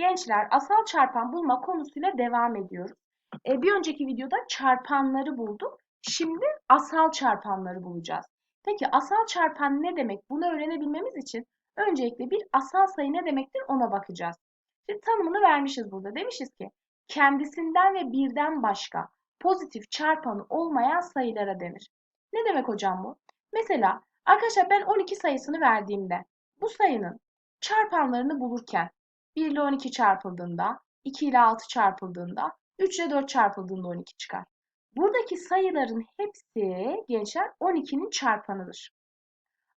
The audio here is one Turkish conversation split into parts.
Gençler asal çarpan bulma konusuyla devam ediyoruz. E, bir önceki videoda çarpanları bulduk. Şimdi asal çarpanları bulacağız. Peki asal çarpan ne demek? Bunu öğrenebilmemiz için öncelikle bir asal sayı ne demektir ona bakacağız. Şimdi tanımını vermişiz burada. Demişiz ki kendisinden ve birden başka pozitif çarpanı olmayan sayılara denir. Ne demek hocam bu? Mesela arkadaşlar ben 12 sayısını verdiğimde bu sayının çarpanlarını bulurken 1 ile 12 çarpıldığında, 2 ile 6 çarpıldığında, 3 ile 4 çarpıldığında 12 çıkar. Buradaki sayıların hepsi gençler 12'nin çarpanıdır.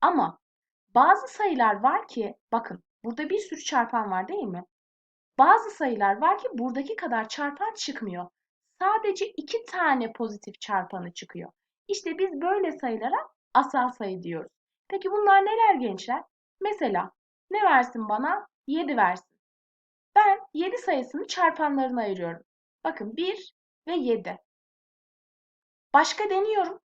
Ama bazı sayılar var ki bakın burada bir sürü çarpan var değil mi? Bazı sayılar var ki buradaki kadar çarpan çıkmıyor. Sadece iki tane pozitif çarpanı çıkıyor. İşte biz böyle sayılara asal sayı diyoruz. Peki bunlar neler gençler? Mesela ne versin bana? 7 versin. Ben 7 sayısını çarpanlarına ayırıyorum. Bakın 1 ve 7. Başka deniyorum.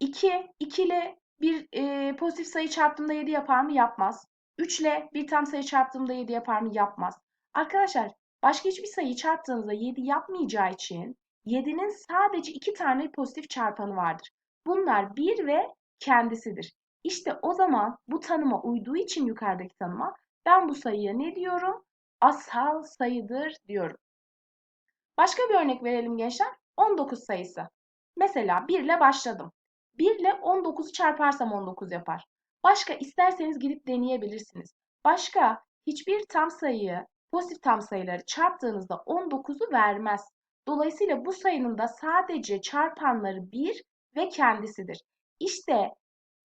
2, 2 ile bir e, pozitif sayı çarptığımda 7 yapar mı? Yapmaz. 3 ile bir tam sayı çarptığımda 7 yapar mı? Yapmaz. Arkadaşlar başka hiçbir sayıyı çarptığınızda 7 yapmayacağı için 7'nin sadece 2 tane pozitif çarpanı vardır. Bunlar 1 ve kendisidir. İşte o zaman bu tanıma uyduğu için yukarıdaki tanıma ben bu sayıya ne diyorum? Asal sayıdır diyorum. Başka bir örnek verelim gençler. 19 sayısı. Mesela 1 ile başladım. 1 ile 19'u çarparsam 19 yapar. Başka isterseniz gidip deneyebilirsiniz. Başka hiçbir tam sayıyı, pozitif tam sayıları çarptığınızda 19'u vermez. Dolayısıyla bu sayının da sadece çarpanları 1 ve kendisidir. İşte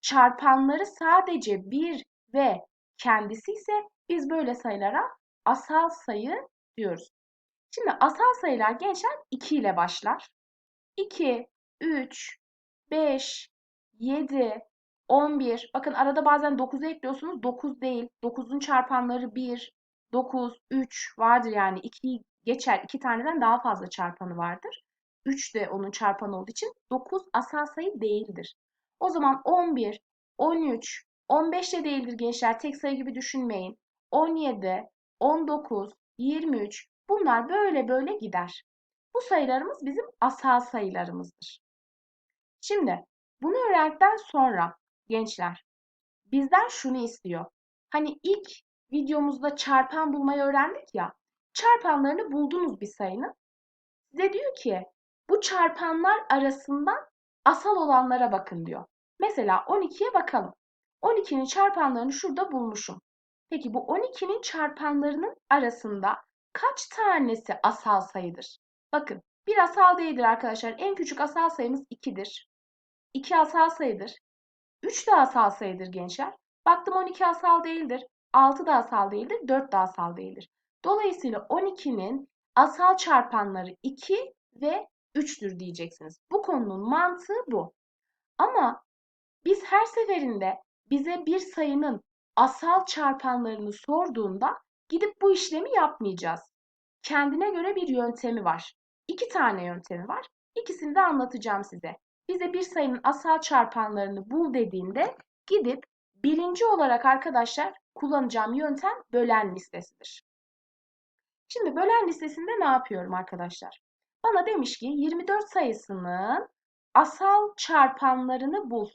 çarpanları sadece 1 ve kendisi ise biz böyle sayılara asal sayı diyoruz. Şimdi asal sayılar gençler 2 ile başlar. 2, 3, 5, 7, 11. Bakın arada bazen 9'u ekliyorsunuz. 9 değil. 9'un çarpanları 1, 9, 3 vardır yani. 2'yi geçer. 2 taneden daha fazla çarpanı vardır. 3 de onun çarpanı olduğu için 9 asal sayı değildir. O zaman 11, 13, 15 de değildir gençler. Tek sayı gibi düşünmeyin. 17, 19, 23 bunlar böyle böyle gider. Bu sayılarımız bizim asal sayılarımızdır. Şimdi bunu öğrendikten sonra gençler bizden şunu istiyor. Hani ilk videomuzda çarpan bulmayı öğrendik ya. Çarpanlarını buldunuz bir sayının. Size diyor ki bu çarpanlar arasından asal olanlara bakın diyor. Mesela 12'ye bakalım. 12'nin çarpanlarını şurada bulmuşum. Peki bu 12'nin çarpanlarının arasında kaç tanesi asal sayıdır? Bakın bir asal değildir arkadaşlar. En küçük asal sayımız 2'dir. 2 asal sayıdır. 3 de asal sayıdır gençler. Baktım 12 asal değildir. 6 da asal değildir. 4 de asal değildir. Dolayısıyla 12'nin asal çarpanları 2 ve 3'tür diyeceksiniz. Bu konunun mantığı bu. Ama biz her seferinde bize bir sayının asal çarpanlarını sorduğunda gidip bu işlemi yapmayacağız. Kendine göre bir yöntemi var. İki tane yöntemi var. İkisini de anlatacağım size. Bize bir sayının asal çarpanlarını bul dediğinde gidip birinci olarak arkadaşlar kullanacağım yöntem bölen listesidir. Şimdi bölen listesinde ne yapıyorum arkadaşlar? Bana demiş ki 24 sayısının asal çarpanlarını bul.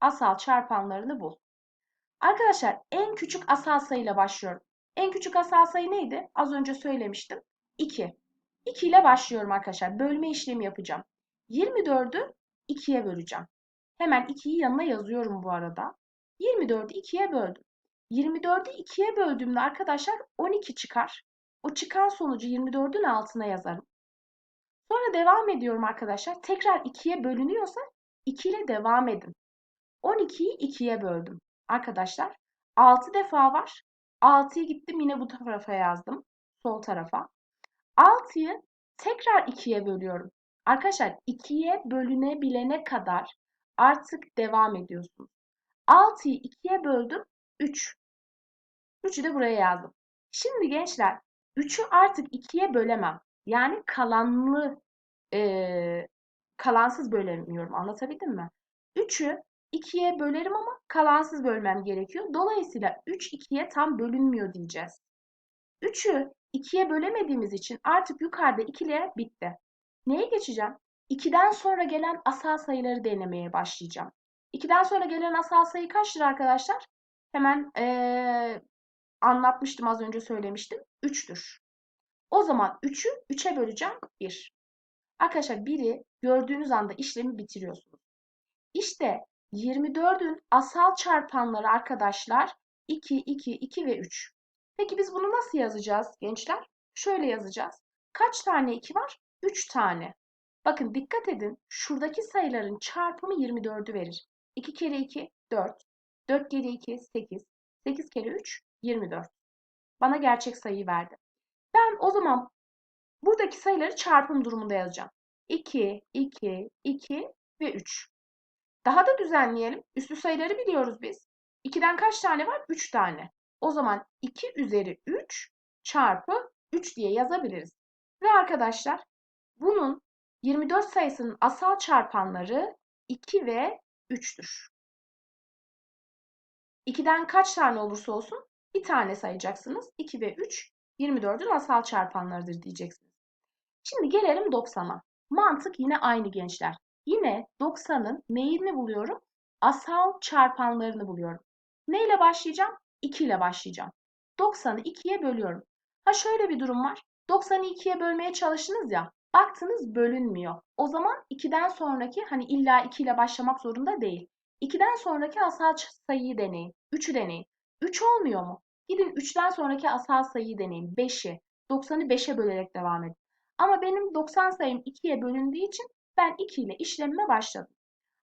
Asal çarpanlarını bul. Arkadaşlar en küçük asal sayıyla başlıyorum. En küçük asal sayı neydi? Az önce söylemiştim. 2. 2 ile başlıyorum arkadaşlar. Bölme işlemi yapacağım. 24'ü 2'ye böleceğim. Hemen 2'yi yanına yazıyorum bu arada. 24'ü 2'ye böldüm. 24'ü 2'ye böldüğümde arkadaşlar 12 çıkar. O çıkan sonucu 24'ün altına yazarım. Sonra devam ediyorum arkadaşlar. Tekrar 2'ye bölünüyorsa 2 ile devam edin. 12'yi 2'ye böldüm. Arkadaşlar 6 defa var. 6'yı gittim yine bu tarafa yazdım. Sol tarafa. 6'yı tekrar 2'ye bölüyorum. Arkadaşlar 2'ye bölünebilene kadar artık devam ediyorsunuz. 6'yı 2'ye böldüm. 3. 3'ü de buraya yazdım. Şimdi gençler 3'ü artık 2'ye bölemem. Yani kalanlı e, kalansız bölemiyorum. Anlatabildim mi? 3'ü 2'ye bölerim ama kalansız bölmem gerekiyor. Dolayısıyla 3 2'ye tam bölünmüyor diyeceğiz. 3'ü 2'ye bölemediğimiz için artık yukarıda ikiler bitti. Neye geçeceğim? 2'den sonra gelen asal sayıları denemeye başlayacağım. 2'den sonra gelen asal sayı kaçtır arkadaşlar? Hemen ee, anlatmıştım az önce söylemiştim. 3'tür. O zaman 3'ü 3'e böleceğim 1. Arkadaşlar 1'i gördüğünüz anda işlemi bitiriyorsunuz. İşte 24'ün asal çarpanları arkadaşlar 2, 2, 2 ve 3. Peki biz bunu nasıl yazacağız gençler? Şöyle yazacağız. Kaç tane 2 var? 3 tane. Bakın dikkat edin. Şuradaki sayıların çarpımı 24'ü verir. 2 kere 2 4. 4 kere 2 8. 8 kere 3 24. Bana gerçek sayıyı verdi. Ben o zaman buradaki sayıları çarpım durumunda yazacağım. 2, 2, 2 ve 3. Daha da düzenleyelim. Üslü sayıları biliyoruz biz. 2'den kaç tane var? 3 tane. O zaman 2 üzeri 3 çarpı 3 diye yazabiliriz. Ve arkadaşlar bunun 24 sayısının asal çarpanları 2 ve 3'tür. 2'den kaç tane olursa olsun bir tane sayacaksınız. 2 ve 3 24'ün asal çarpanlarıdır diyeceksiniz. Şimdi gelelim 90'a. Mantık yine aynı gençler. Yine 90'ın neyini buluyorum? Asal çarpanlarını buluyorum. Ne ile başlayacağım? 2 ile başlayacağım. 90'ı 2'ye bölüyorum. Ha şöyle bir durum var. 90'ı 2'ye bölmeye çalıştınız ya. Baktınız bölünmüyor. O zaman 2'den sonraki hani illa 2 ile başlamak zorunda değil. 2'den sonraki asal sayıyı deneyin. 3'ü deneyin. 3 olmuyor mu? Gidin 3'ten sonraki asal sayıyı deneyin. 5'i. 90'ı 5'e bölerek devam edin. Ama benim 90 sayım 2'ye bölündüğü için ben 2 ile işlemime başladım.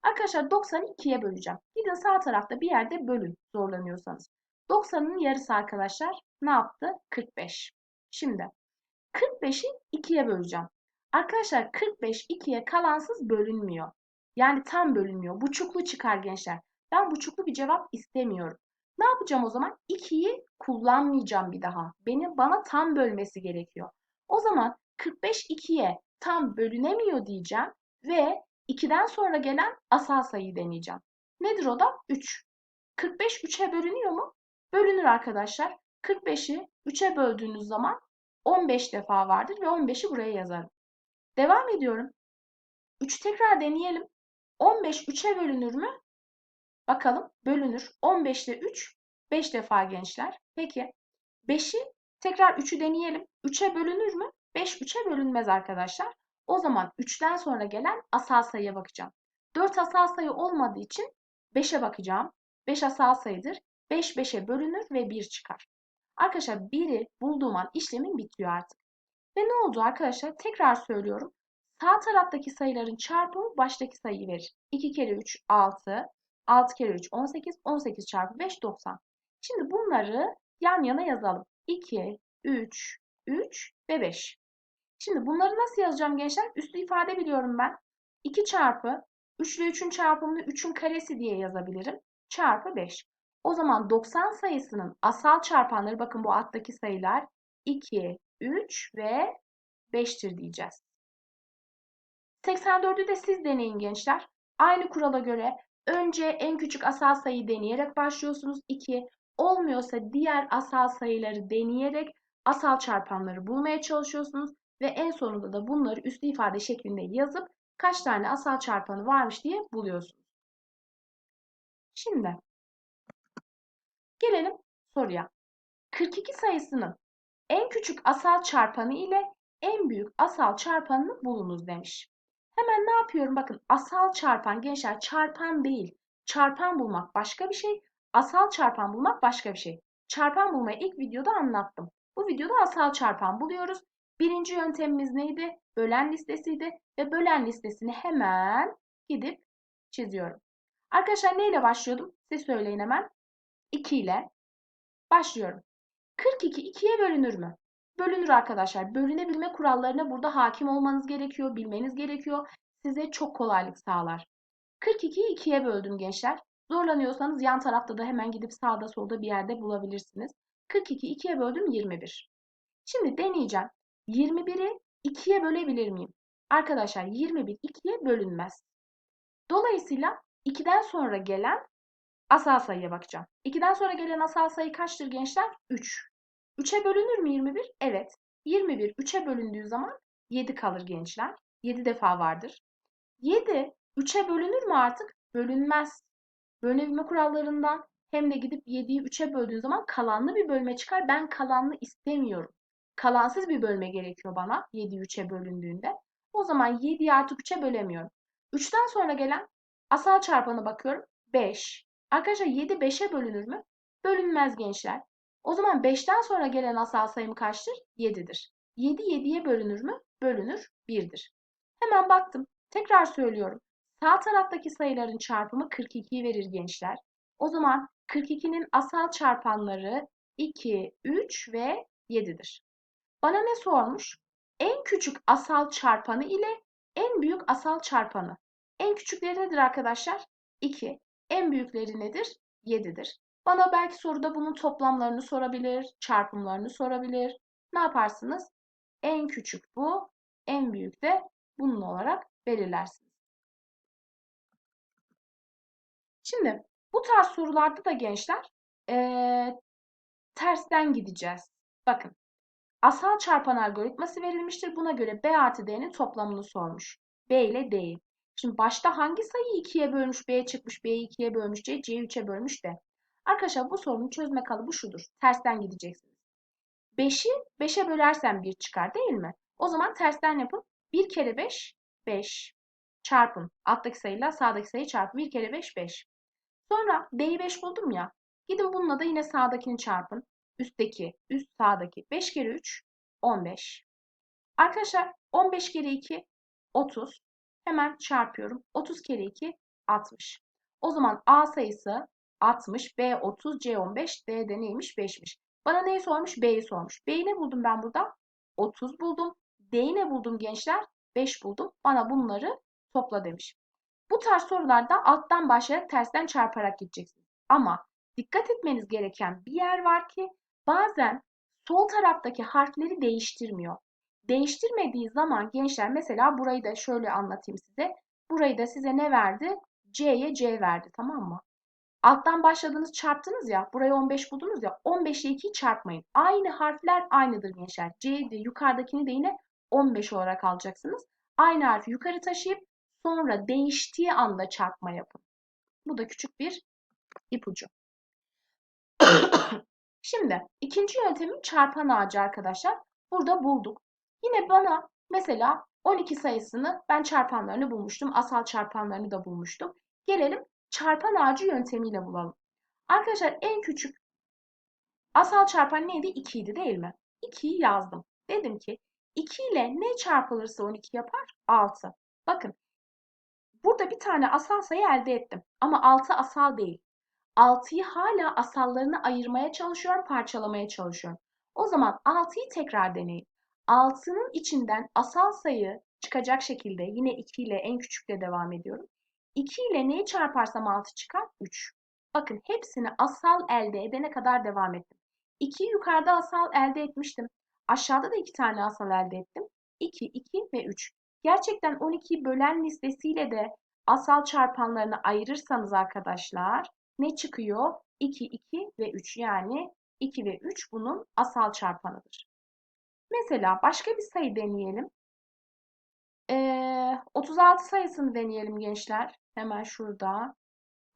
Arkadaşlar 90'ı 2'ye böleceğim. Gidin sağ tarafta bir yerde bölün zorlanıyorsanız. 90'ın yarısı arkadaşlar ne yaptı? 45. Şimdi 45'i 2'ye böleceğim. Arkadaşlar 45 2'ye kalansız bölünmüyor. Yani tam bölünmüyor. Buçuklu çıkar gençler. Ben buçuklu bir cevap istemiyorum. Ne yapacağım o zaman? 2'yi kullanmayacağım bir daha. Beni bana tam bölmesi gerekiyor. O zaman 45 2'ye tam bölünemiyor diyeceğim ve 2'den sonra gelen asal sayıyı deneyeceğim. Nedir o da? 3. 45 3'e bölünüyor mu? Bölünür arkadaşlar. 45'i 3'e böldüğünüz zaman 15 defa vardır ve 15'i buraya yazarım. Devam ediyorum. 3 tekrar deneyelim. 15 3'e bölünür mü? Bakalım bölünür. 15 ile 3 5 defa gençler. Peki 5'i tekrar 3'ü deneyelim. 3'e bölünür mü? 5 3'e bölünmez arkadaşlar. O zaman 3'ten sonra gelen asal sayıya bakacağım. 4 asal sayı olmadığı için 5'e bakacağım. 5 asal sayıdır. 5 5'e bölünür ve 1 çıkar. Arkadaşlar 1'i bulduğum an işlemim bitiyor artık. Ve ne oldu arkadaşlar? Tekrar söylüyorum. Sağ taraftaki sayıların çarpımı baştaki sayıyı verir. 2 kere 3 6, 6 kere 3 18, 18 çarpı 5 90. Şimdi bunları yan yana yazalım. 2, 3, 3 ve 5. Şimdi bunları nasıl yazacağım gençler? Üslü ifade biliyorum ben. 2 çarpı 3 ile 3'ün çarpımını 3'ün karesi diye yazabilirim. Çarpı 5. O zaman 90 sayısının asal çarpanları bakın bu alttaki sayılar 2, 3 ve 5'tir diyeceğiz. 84'ü de siz deneyin gençler. Aynı kurala göre önce en küçük asal sayıyı deneyerek başlıyorsunuz. 2. Olmuyorsa diğer asal sayıları deneyerek asal çarpanları bulmaya çalışıyorsunuz. Ve en sonunda da bunları üslü ifade şeklinde yazıp kaç tane asal çarpanı varmış diye buluyorsunuz. Şimdi gelelim soruya. 42 sayısının en küçük asal çarpanı ile en büyük asal çarpanını bulunuz demiş. Hemen ne yapıyorum? Bakın asal çarpan gençler çarpan değil. Çarpan bulmak başka bir şey. Asal çarpan bulmak başka bir şey. Çarpan bulmayı ilk videoda anlattım. Bu videoda asal çarpan buluyoruz. Birinci yöntemimiz neydi? Bölen listesiydi ve bölen listesini hemen gidip çiziyorum. Arkadaşlar neyle başlıyordum? Siz söyleyin hemen. 2 ile başlıyorum. 42 2'ye bölünür mü? Bölünür arkadaşlar. Bölünebilme kurallarına burada hakim olmanız gerekiyor, bilmeniz gerekiyor. Size çok kolaylık sağlar. 42'yi 2'ye böldüm gençler. Zorlanıyorsanız yan tarafta da hemen gidip sağda solda bir yerde bulabilirsiniz. 42 2'ye böldüm 21. Şimdi deneyeceğim. 21'i 2'ye bölebilir miyim? Arkadaşlar 21 2'ye bölünmez. Dolayısıyla 2'den sonra gelen asal sayıya bakacağım. 2'den sonra gelen asal sayı kaçtır gençler? 3. 3'e bölünür mü 21? Evet. 21 3'e bölündüğü zaman 7 kalır gençler. 7 defa vardır. 7 3'e bölünür mü artık? Bölünmez. Bölünebilme kurallarından hem de gidip 7'yi 3'e böldüğün zaman kalanlı bir bölme çıkar. Ben kalanlı istemiyorum. Kalansız bir bölme gerekiyor bana 7 3'e bölündüğünde. O zaman 7'yi artık 3'e bölemiyorum. 3'ten sonra gelen asal çarpanı bakıyorum. 5. Arkadaşlar 7 5'e bölünür mü? Bölünmez gençler. O zaman 5'ten sonra gelen asal sayım kaçtır? 7'dir. 7 7'ye bölünür mü? Bölünür 1'dir. Hemen baktım. Tekrar söylüyorum. Sağ taraftaki sayıların çarpımı 42'yi verir gençler. O zaman 42'nin asal çarpanları 2, 3 ve 7'dir. Bana ne sormuş? En küçük asal çarpanı ile en büyük asal çarpanı. En küçükleri nedir arkadaşlar? 2. En büyükleri nedir? 7'dir. Bana belki soruda bunun toplamlarını sorabilir, çarpımlarını sorabilir. Ne yaparsınız? En küçük bu, en büyük de bunun olarak belirlersiniz. Şimdi bu tarz sorularda da gençler ee, tersten gideceğiz. Bakın asal çarpan algoritması verilmiştir. Buna göre B artı D'nin toplamını sormuş. B ile D'yi. Şimdi başta hangi sayıyı 2'ye bölmüş, B çıkmış, B'yi 2'ye bölmüş, C, C'yi 3'e bölmüş de. Arkadaşlar bu sorunun çözme kalıbı şudur. Tersten gideceksiniz. 5'i 5'e bölersem 1 çıkar değil mi? O zaman tersten yapın. 1 kere 5, 5. Çarpın. Alttaki sayıyla sağdaki sayı çarpın. 1 kere 5, 5. Sonra D'yi 5 buldum ya. Gidin bununla da yine sağdakini çarpın. Üstteki, üst sağdaki 5 kere 3, 15. Arkadaşlar 15 kere 2, 30. Hemen çarpıyorum. 30 kere 2, 60. O zaman A sayısı 60, B 30, C 15, D de neymiş? 5'miş. Bana neyi sormuş? B'yi sormuş. B'yi ne buldum ben burada? 30 buldum. D'yi ne buldum gençler? 5 buldum. Bana bunları topla demiş. Bu tarz sorularda alttan başlayarak tersten çarparak gideceksiniz. Ama dikkat etmeniz gereken bir yer var ki bazen sol taraftaki harfleri değiştirmiyor. Değiştirmediği zaman gençler mesela burayı da şöyle anlatayım size. Burayı da size ne verdi? C'ye C verdi tamam mı? Alttan başladınız çarptınız ya. Buraya 15 buldunuz ya. 15 ile 2'yi çarpmayın. Aynı harfler aynıdır gençler. C'de yukarıdakini de yine 15 olarak alacaksınız. Aynı harfi yukarı taşıyıp sonra değiştiği anda çarpma yapın. Bu da küçük bir ipucu. Şimdi ikinci yöntemin çarpan ağacı arkadaşlar. Burada bulduk. Yine bana mesela 12 sayısını ben çarpanlarını bulmuştum. Asal çarpanlarını da bulmuştum. Gelelim çarpan ağacı yöntemiyle bulalım. Arkadaşlar en küçük asal çarpan neydi? 2 idi değil mi? 2'yi yazdım. Dedim ki 2 ile ne çarpılırsa 12 yapar? 6. Bakın burada bir tane asal sayı elde ettim. Ama 6 asal değil. 6'yı hala asallarını ayırmaya çalışıyorum, parçalamaya çalışıyorum. O zaman 6'yı tekrar deneyin. 6'nın içinden asal sayı çıkacak şekilde yine 2 ile en küçükle devam ediyorum. 2 ile neyi çarparsam 6 çıkar? 3. Bakın hepsini asal elde edene kadar devam ettim. 2'yi yukarıda asal elde etmiştim. Aşağıda da 2 tane asal elde ettim. 2, 2 ve 3. Gerçekten 12'yi bölen listesiyle de asal çarpanlarını ayırırsanız arkadaşlar ne çıkıyor? 2, 2 ve 3 yani 2 ve 3 bunun asal çarpanıdır. Mesela başka bir sayı deneyelim. Ee, 36 sayısını deneyelim gençler. Hemen şurada.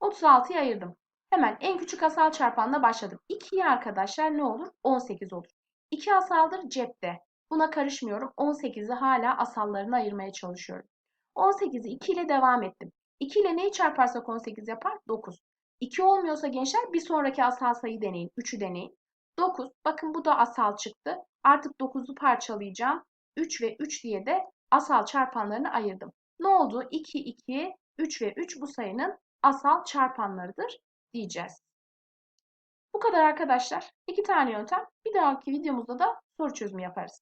36'yı ayırdım. Hemen en küçük asal çarpanla başladım. 2'yi arkadaşlar ne olur? 18 olur. 2 asaldır cepte. Buna karışmıyorum. 18'i hala asallarını ayırmaya çalışıyorum. 18'i 2 ile devam ettim. 2 ile neyi çarparsak 18 yapar? 9. 2 olmuyorsa gençler bir sonraki asal sayı deneyin. 3'ü deneyin. 9. Bakın bu da asal çıktı. Artık 9'u parçalayacağım. 3 ve 3 diye de asal çarpanlarını ayırdım. Ne oldu? 2, 2, 3 ve 3 bu sayının asal çarpanlarıdır diyeceğiz. Bu kadar arkadaşlar. İki tane yöntem. Bir dahaki videomuzda da soru çözümü yaparız.